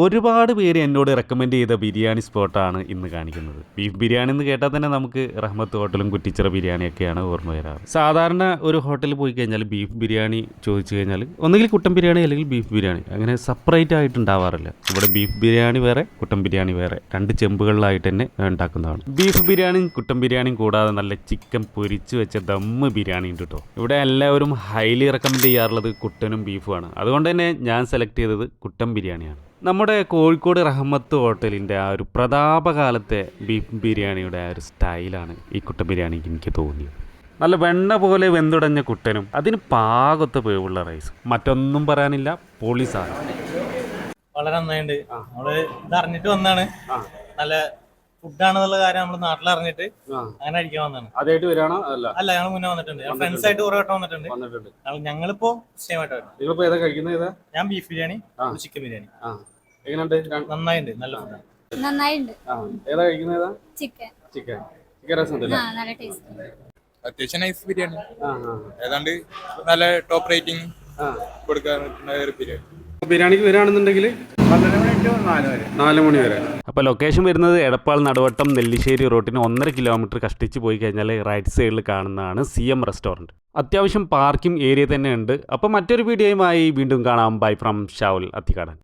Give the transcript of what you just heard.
ഒരുപാട് പേര് എന്നോട് റെക്കമെൻഡ് ചെയ്ത ബിരിയാണി സ്പോട്ടാണ് ഇന്ന് കാണിക്കുന്നത്. ബീഫ് ബിരിയാണി എന്ന് കേട്ടാൽ തന്നെ നമുക്ക് റഹ്മത്ത് ഹോട്ടലും കുറ്റിച്ചിറ ബിരിയാണിയൊക്കെയാണ് ഓർമ്മ വരാറ്. സാധാരണ ഒരു ഹോട്ടലിൽ പോയി കഴിഞ്ഞാൽ ബീഫ് ബിരിയാണി ചോദിച്ചു കഴിഞ്ഞാൽ ഒന്നുകിൽ കുട്ടൻ ബിരിയാണി അല്ലെങ്കിൽ ബീഫ് ബിരിയാണി അങ്ങനെ സെപ്പറേറ്റ് ആയിട്ട് ഉണ്ടാവാറില്ല. ഇവിടെ ബീഫ് ബിരിയാണി വേറെ കുട്ടൻ ബിരിയാണി വേറെ. രണ്ട് ചെമ്പുകളിലായിട്ട് തന്നെ ഉണ്ടാക്കുന്നതാണ്. ബീഫ് ബിരിയാണിയും കുട്ടൻ ബിരിയാണിയും കൂടാതെ നല്ല ചിക്കൻ പൊരിച്ച് വെച്ച ദമ്മ് ബിരിയാണി ഉണ്ട് കേട്ടോ ഇവിടെ എല്ലാവരും ഹൈലി റെക്കമെൻഡ് ചെയ്യാറുള്ളത് കുട്ടനും ബീഫുമാണ് അതുകൊണ്ട് തന്നെ ഞാൻ സെലക്ട് ചെയ്തത് കുട്ടൻ ബിരിയാണിയാണ്. നമ്മുടെ കോഴിക്കോട് റഹ്മത്ത് ഹോട്ടലിന്റെ ആ ഒരു പ്രതാപകാലത്തെ ബീഫ് ബിരിയാണിയുടെ ആ ഒരു സ്റ്റൈലാണ് ഈ കുട്ട ബിരിയാണിക്ക് എനിക്ക് തോന്നിയത്. നല്ല വെണ്ണ പോലെ വെന്തുടഞ്ഞ കുട്ടനും അതിന് പാകത്തെ വേവുള്ള റൈസും മറ്റൊന്നും പറയാനില്ല പൊളി സാധനം. വളരെ നന്നായിട്ടുണ്ട് നമ്മൾ ഇത് അറിഞ്ഞിട്ട് വന്നാണ് നല്ല ഫുഡാണെന്നുള്ള കാര്യം നമ്മൾ നാട്ടിൽ അറിഞ്ഞിട്ട് അങ്ങനെ അടിക്കാൻ വന്നാണ്. അതായിട്ട് വരാണോ അല്ല. അല്ല ഞങ്ങൾ മുന്നേ വന്നിട്ടുണ്ട്. ഫ്രണ്ട്സ് ആയിട്ട് കുറെ വട്ടം വന്നിട്ടുണ്ട്. വന്നിട്ടുണ്ട്. ഞങ്ങളിപ്പോ സെയിം ആയിട്ട് ഞാൻ ബീഫ് ബിരിയാണി. ചിക്കൻ ബിരിയാണി. എങ്ങനെയുണ്ട്? നന്നായിണ്ട് നല്ല ഫുഡാണ് നന്നായിട്ടുണ്ട് ആ ഏതാ കഴിക്കുന്നത്? ഏതാ ചിക്കൻ. ചിക്കൻ. ചിക്കൻ രസം നല്ല ടേസ്റ്റ് അത്യാവശ്യം നൈസ് ബിരിയാണി. ഏതാണ്ട് നല്ല ടോപ്പ് റേറ്റിംഗ് ആ. കൊടുക്കാൻ പറ്റുന്ന ഒരു ബിരിയാണി. ബിരിയാണിക്ക് വരികയാണെന്നുണ്ടെങ്കിൽ നാല് മണി വരെ. അപ്പോൾ ലൊക്കേഷൻ വരുന്നത് എടപ്പാൾ നടുവട്ടം നെല്ലിശ്ശേരി റോട്ടിന് ഒന്നര കിലോമീറ്റർ കഷ്ടിച്ച് പോയി കഴിഞ്ഞാൽ റൈറ്റ് സൈഡിൽ കാണുന്നതാണ് സി എം റെസ്റ്റോറന്റ് അത്യാവശ്യം പാർക്കിംഗ് ഏരിയ തന്നെ ഉണ്ട്. അപ്പോൾ മറ്റൊരു വീഡിയോയുമായി വീണ്ടും കാണാം. Bye from Shavul Athikkadan.